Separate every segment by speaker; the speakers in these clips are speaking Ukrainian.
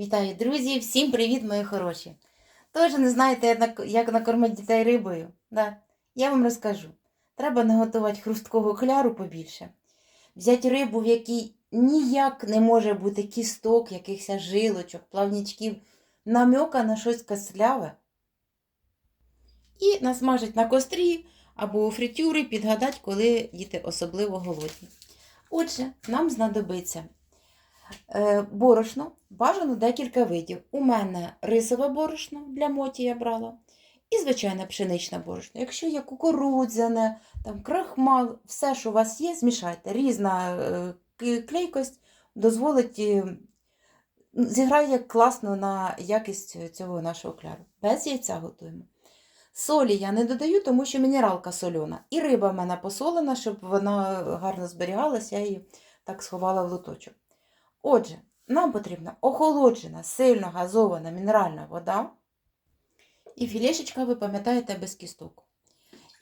Speaker 1: Вітаю, друзі! Всім привіт, мої хороші! Тож не знаєте, як накормити дітей рибою? Да? Я вам розкажу. Треба наготувати хрусткого кляру побільше. Взяти рибу, в якій ніяк не може бути кісток, якихось жилочок, плавнічків, намьока на щось кисляве. І насмажити на кострі або у фритюри, підгадати, коли діти особливо голодні. Отже, нам знадобиться Борошно бажано декілька видів. У мене рисове борошно для моті я брала. І звичайне пшеничне борошно. Якщо є кукурудзяне, там крахмал, все, що у вас є, змішайте. Різна е, клейкость дозволить, е, зіграє класно на якість цього нашого кляру. Без яйця готуємо. Солі я не додаю, тому що мінералка сольона. І риба в мене посолена, щоб вона гарно зберігалася, я її так сховала в лоточок. Отже, нам потрібна охолоджена, сильно газована мінеральна вода. І філешечка, ви пам'ятаєте, без кісток.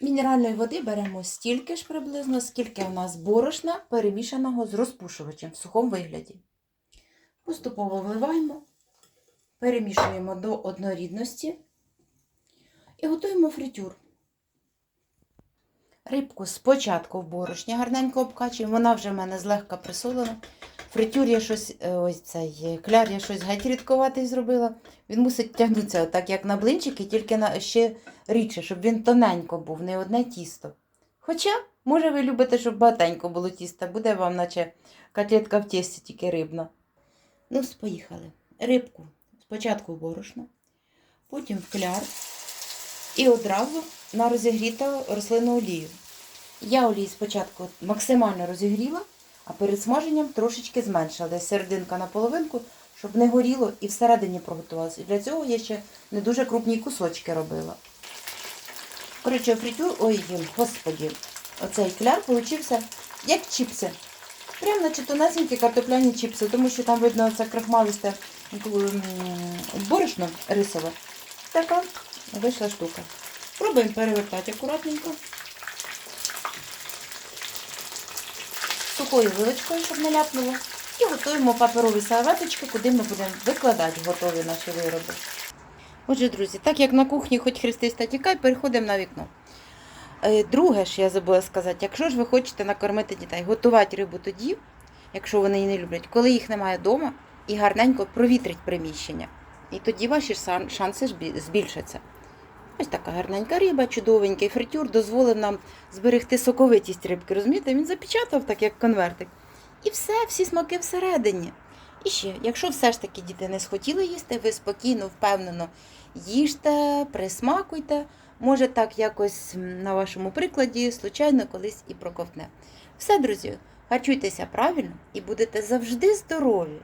Speaker 1: Мінеральної води беремо стільки ж приблизно, скільки у нас борошна, перемішаного з розпушувачем в сухому вигляді. Поступово вливаємо, перемішуємо до однорідності і готуємо фритюр. Рибку спочатку в борошні гарненько обкачуємо, вона вже в мене злегка присолена. Фритюр я щось, е, ось цей кляр я щось геть рідковатий зробила. Він мусить тягнутися так, як на блинчики, тільки на ще рідше, щоб він тоненько був, не одне тісто. Хоча, може, ви любите, щоб багатенько було тісто, буде вам, наче котлетка в тісті, тільки рибна. Ну, поїхали. Рибку спочатку в борошно, потім в кляр і одразу на розігріту рослинну олію. Я олію спочатку максимально розігріла, а перед смаженням трошечки зменшила, десь серединка на половинку, щоб не горіло і всередині приготувалося. І для цього я ще не дуже крупні кусочки робила. Коротше, фритюр, ой, господі, оцей кляр получився як чіпси. Прямо наче тонесенькі картопляні чіпси, тому що там видно це крахмалисте борошно рисове. Така вийшла штука. Пробуємо перевертати акуратненько. Сухою вилочкою, щоб не ляпнуло. І готуємо паперові серветочки, куди ми будемо викладати готові наші вироби. Отже, друзі, так як на кухні хоч хрестиста тікай, переходимо на вікно. Е, Друге, що я забула сказати, якщо ж ви хочете накормити дітей, готувати рибу тоді, якщо вони її не люблять, коли їх немає вдома, і гарненько провітрить приміщення. І тоді ваші шанси збільшаться. Ось така гарненька риба, чудовенький фритюр дозволив нам зберегти соковитість рибки. Розумієте, він запечатав так, як конвертик. І все, всі смаки всередині. І ще, якщо все ж таки діти не схотіли їсти, ви спокійно, впевнено їжте, присмакуйте. Може, так якось на вашому прикладі, случайно колись і проковтне. Все, друзі, харчуйтеся правильно і будете завжди здорові.